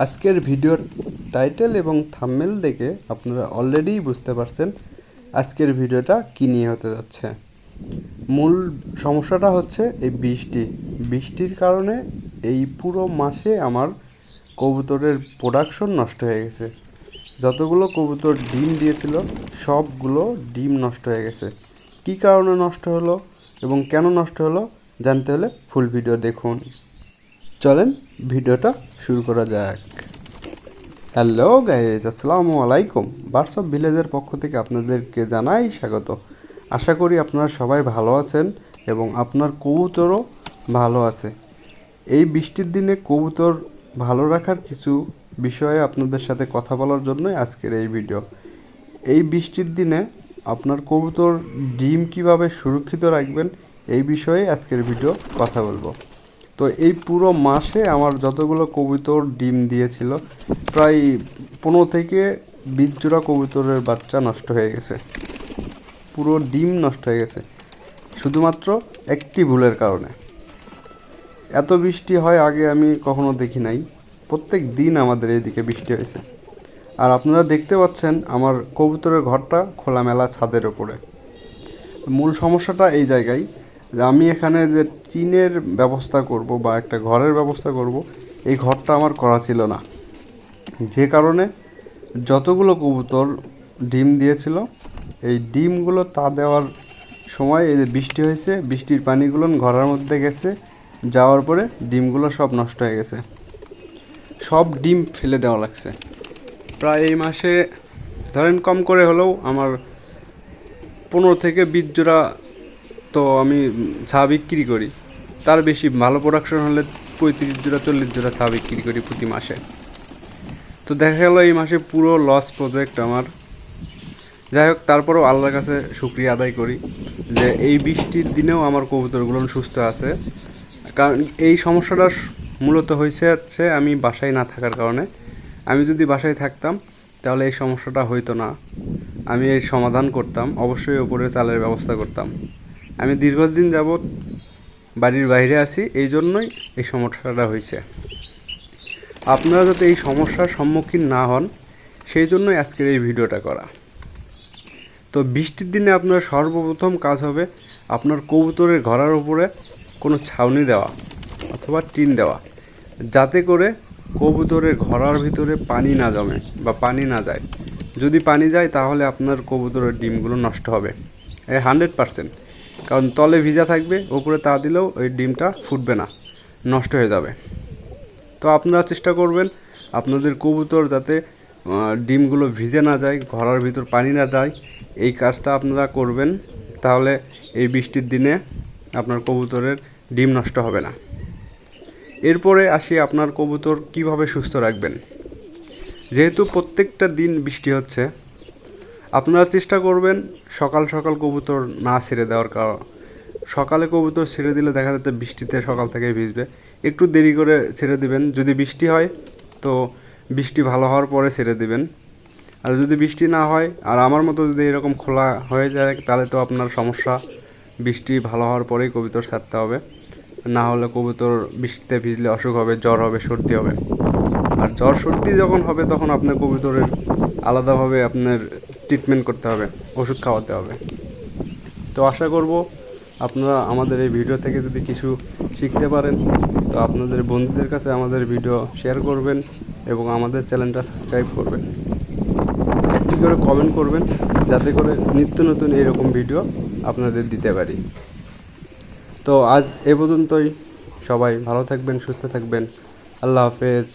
আজকের ভিডিওর টাইটেল এবং থাম্বনেল দেখে আপনারা অলরেডি বুঝতে পারছেন আজকের ভিডিওটা কী নিয়ে হতে যাচ্ছে। মূল সমস্যাটা হচ্ছে এই বৃষ্টি। বৃষ্টির কারণে এই পুরো মাসে আমার কবুতরের প্রোডাকশন নষ্ট হয়ে গেছে। যতগুলো কবুতর ডিম দিয়েছিল, সবগুলো ডিম নষ্ট হয়ে গেছে। কী কারণে নষ্ট হলো এবং কেন নষ্ট হলো জানতে হলে ফুল ভিডিও দেখুন। চলেন, ভিডিওটা শুরু করা যাক। হ্যালো গাইজ আসসালামু আলাইকুম। অফ ভিলেজের পক্ষ থেকে আপনাদেরকে জানাই স্বাগত। আশা করি আপনারা সবাই ভালো আছেন এবং আপনার কবুতরও ভালো আছে। এই বৃষ্টির দিনে কবুতর ভালো রাখার কিছু বিষয়ে আপনাদের সাথে কথা বলার জন্যই আজকের এই ভিডিও। এই বৃষ্টির দিনে আপনার কবুতর ডিম কীভাবে সুরক্ষিত রাখবেন, এই বিষয়ে আজকের ভিডিও কথা বলব। তো এই পুরো মাসে আমার যতগুলো কবুতর ডিম দিয়েছিল, প্রায় পনেরো থেকে বিশ জোড়া কবুতরের বাচ্চা নষ্ট হয়ে গেছে। পুরো ডিম নষ্ট হয়ে গেছে। শুধুমাত্র একটি ভুলের কারণে। এত বৃষ্টি হয় আগে আমি কখনো দেখি নাই। প্রত্যেক দিন আমাদের এইদিকে বৃষ্টি হয়েছে। আর আপনারা দেখতে পাচ্ছেন আমার কবুতরের ঘরটা খোলামেলা ছাদের ওপরে। মূল সমস্যাটা এই জায়গায় যে আমি এখানে যে টিনের ব্যবস্থা করব বা একটা ঘরের ব্যবস্থা করব, এই ঘরটা আমার করা ছিল না। যে কারণে যতগুলো কবুতর ডিম দিয়েছিল, এই ডিমগুলো তা দেওয়ার সময় এই যে বৃষ্টি হয়েছে, বৃষ্টির পানিগুলো ঘরের মধ্যে গেছে, যাওয়ার পরে ডিমগুলো সব নষ্ট হয়ে গেছে। সব ডিম ফেলে দেওয়া লাগছে। প্রায় এই মাসে ধরেন কম করে হলেও আমার পনেরো থেকে বিশ জোড়া তো আমি ছা বিক্রি করি। তার বেশি ভালো প্রোডাকশন হলে পঁয়ত্রিশ জোড়া, চল্লিশ জোড়া চা বিক্রি করি প্রতি মাসে। তো দেখা গেল এই মাসে পুরো লস প্রজেক্ট আমার। যাই হোক, তারপরেও আল্লাহর কাছে শুক্রিয়া আদায় করি যে এই বৃষ্টির দিনেও আমার কবুতরগুলো সুস্থ আছে। কারণ এই সমস্যাটা মূলত হয়েছে হচ্ছে আমি বাসায় না থাকার কারণে। আমি যদি বাসায় থাকতাম, তাহলে এই সমস্যাটা হইতো না। আমি এর সমাধান করতাম, অবশ্যই ওপরে চালের ব্যবস্থা করতাম। আমি দীর্ঘদিন যাবৎ বাড়ির বাইরে আছি, এই জন্যই এই সমস্যাটা হয়েছে। আপনারা যাতে এই সমস্যার সম্মুখীন না হন, সেই জন্যই আজকের এই ভিডিওটা করা। তো বৃষ্টির দিনে আপনার সর্বপ্রথম কাজ হবে আপনার কবুতরের ঘরের উপরে কোনো ছাউনি দেওয়া অথবা টিন দেওয়া, যাতে করে কবুতরের ঘরার ভিতরে পানি না জমে বা পানি না যায়। যদি পানি যায় তাহলে আপনার কবুতরের ডিমগুলো নষ্ট হবে। হান্ড্রেড পারসেন্ট কারণ তলে ভিজা থাকবে, ওপরে তা দিলেও ওই ডিমটা ফুটবে না, নষ্ট হয়ে যাবে। তো আপনারা চেষ্টা করবেন আপনাদের কবুতর যাতে ডিমগুলো ভিজে না যায়, ঘরের ভিতর পানি না যায়, এই কাজটা আপনারা করবেন, তাহলে এই বৃষ্টির দিনে আপনার কবুতরের ডিম নষ্ট হবে না। এরপরে আসি আপনার কবুতর কীভাবে সুস্থ রাখবেন। যেহেতু প্রত্যেকটা দিন বৃষ্টি হচ্ছে আপনারা চেষ্টা করবেন সকাল সকাল কবুতর না ছেড়ে দেওয়ার কারণ সকালে কবুতর ছেড়ে দিলে দেখা যাচ্ছে বৃষ্টিতে সকাল থেকে ভিজবে। একটু দেরি করে ছেড়ে দিবেন। যদি বৃষ্টি হয়, তো বৃষ্টি ভালো হওয়ার পরে ছেড়ে দিবেন। আর যদি বৃষ্টি না হয়, আর আমার মতো যদি এরকম খোলা হয়ে যায়, তাহলে তো আপনার সমস্যা। বৃষ্টি ভালো হওয়ার পরেই কবুতর ছাড়তে হবে। না হলে কবুতর বৃষ্টিতে ভিজলে অসুখ হবে, জ্বর হবে, সর্দি হবে। আর জ্বর, সর্দি যখন হবে, তখন আপনার কবুতরের আলাদাভাবে আপনার ট্রিটমেন্ট করতে হবে, ওষুধ খাওয়াতে হবে। তো আশা করব আপনারা আমাদের এই ভিডিও থেকে যদি কিছু শিখতে পারেন, তো আপনাদের বন্ধুদের কাছে আমাদের ভিডিও শেয়ার করবেন এবং আমাদের চ্যানেলটা সাবস্ক্রাইব করবেন। একটি করে কমেন্ট করবেন, যাতে করে নিত্য নতুন এরকম ভিডিও আপনাদের দিতে পারি। তো আজ এ পর্যন্তই। সবাই ভালো থাকবেন, সুস্থ থাকবেন। আল্লাহ হাফেজ।